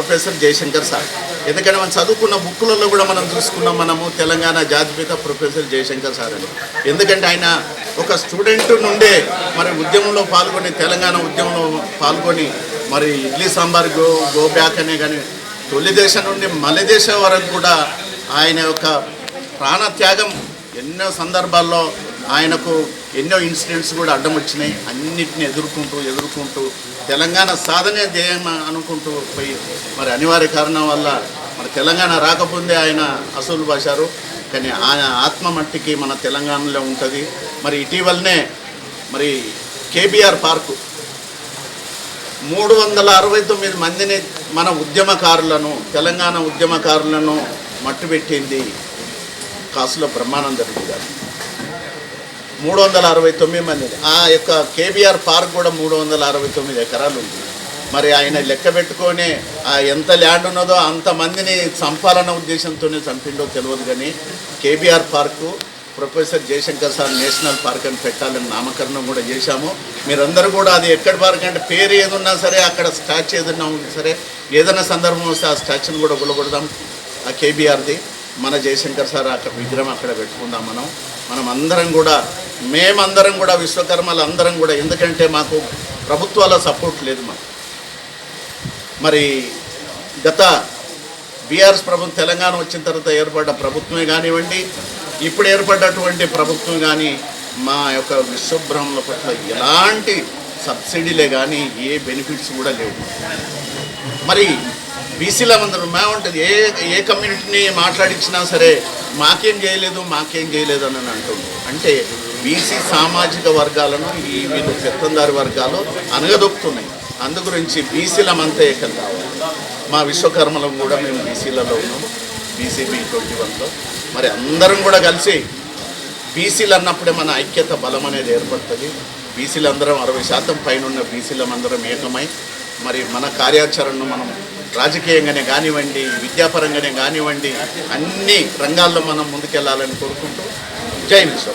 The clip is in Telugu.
Professor Jayashankar sir. ఎందుకంటే మనం చదువుకున్న బుక్కులలో కూడా మనం చూసుకున్నాం మనము తెలంగాణ జాతిపిత ప్రొఫెసర్ జయశంకర్ సార్ అని. ఎందుకంటే ఆయన ఒక స్టూడెంట్ నుండే మరి ఉద్యమంలో పాల్గొని తెలంగాణ ఉద్యమంలో పాల్గొని మరి idli sambar go go back అనే కానీ తొలి దేశం నుండి మలి దేశం వరకు కూడా ఆయన యొక్క ప్రాణత్యాగం ఎన్నో సందర్భాల్లో ఆయనకు ఎన్నో ఇన్సిడెంట్స్ కూడా అడ్డం వచ్చినాయి అన్నిటిని ఎదుర్కొంటూ ఎదుర్కొంటూ తెలంగాణ సాధనే ధ్యేయం అనుకుంటూ పోయి మరి అనివార్య కారణం వల్ల మన తెలంగాణ రాకపోందే ఆయన అసలు భాషారు కానీ ఆయన ఆత్మ మట్టికి మన తెలంగాణలో ఉంటుంది. మరి ఇటీవలనే మరి కేబీఆర్ పార్కు మూడు వందల అరవై తొమ్మిది మందిని మన ఉద్యమకారులను తెలంగాణ ఉద్యమకారులను మట్టుబెట్టింది కాసులో బ్రహ్మానంద రెడ్డి గారు. మూడు వందల అరవై తొమ్మిది మందిని. ఆ యొక్క కేబీఆర్ పార్క్ కూడా మూడు వందల అరవై తొమ్మిది ఎకరాలు ఉంది. మరి ఆయన లెక్క పెట్టుకొని ఎంత ల్యాండ్ ఉన్నదో అంతమందిని చంపాలన్న ఉద్దేశంతోనే చంపిండో తెలియదు కానీ KBR park professor Jayashankar sir national park అని పెట్టాలని నామకరణం కూడా చేశాము. మీరందరూ కూడా అది ఎక్కడ పార్క్ అంటే పేరు ఏదున్నా సరే అక్కడ స్టాచ్యూ ఏదన్నా ఉంది సరే ఏదైనా సందర్భం వస్తే ఆ స్టాచ్యూని కూడా గులగొడదాం. ఆ కేబీఆర్ది. మన జయశంకర్ సార్ అక్కడ విగ్రహం అక్కడ పెట్టుకుందాం మనం. మనం అందరం కూడా మేమందరం కూడా విశ్వకర్మలు అందరం కూడా ఎందుకంటే మాకు ప్రభుత్వాల సపోర్ట్ లేదు మాకు. మరి గత బీఆర్ఎస్ ప్రభుత్వం తెలంగాణ వచ్చిన తర్వాత ఏర్పడ్డ ప్రభుత్వమే కానివ్వండి ఇప్పుడు ఏర్పడ్డటువంటి ప్రభుత్వం కానీ మా యొక్క విశ్వబ్రహ్మల పట్ల ఎలాంటి సబ్సిడీలే కానీ ఏ బెనిఫిట్స్ కూడా లేవు. మరి బీసీల మందరం మేముంటుంది ఏ ఏ కమ్యూనిటీని మాట్లాడించినా సరే మాకేం చేయలేదు మాకేం చేయలేదు అని అంటుంది అంటే బీసీ సామాజిక వర్గాలను ఈ వీళ్ళు పెత్తందారి వర్గాలు అనగదొక్కుతున్నాయి. అందు గురించి బీసీలమంతా ఏకం కావాలి. మా విశ్వకర్మలం కూడా మేము బీసీలలో ఉన్నాము. బీసీబీ ట్వంటీ వన్లో. మరి అందరం కూడా కలిసి బీసీలు అన్నప్పుడే మన ఐక్యత బలం అనేది ఏర్పడుతుంది. బీసీలు అందరం అరవై శాతం పైన ఉన్న బీసీలందరం ఏకమై మరి మన కార్యాచరణను మనం రాజకీయంగానే కానివ్వండి విద్యాపరంగానే కానివ్వండి అన్ని రంగాల్లో మనం ముందుకెళ్ళాలని కోరుకుంటూ జై విశ్వ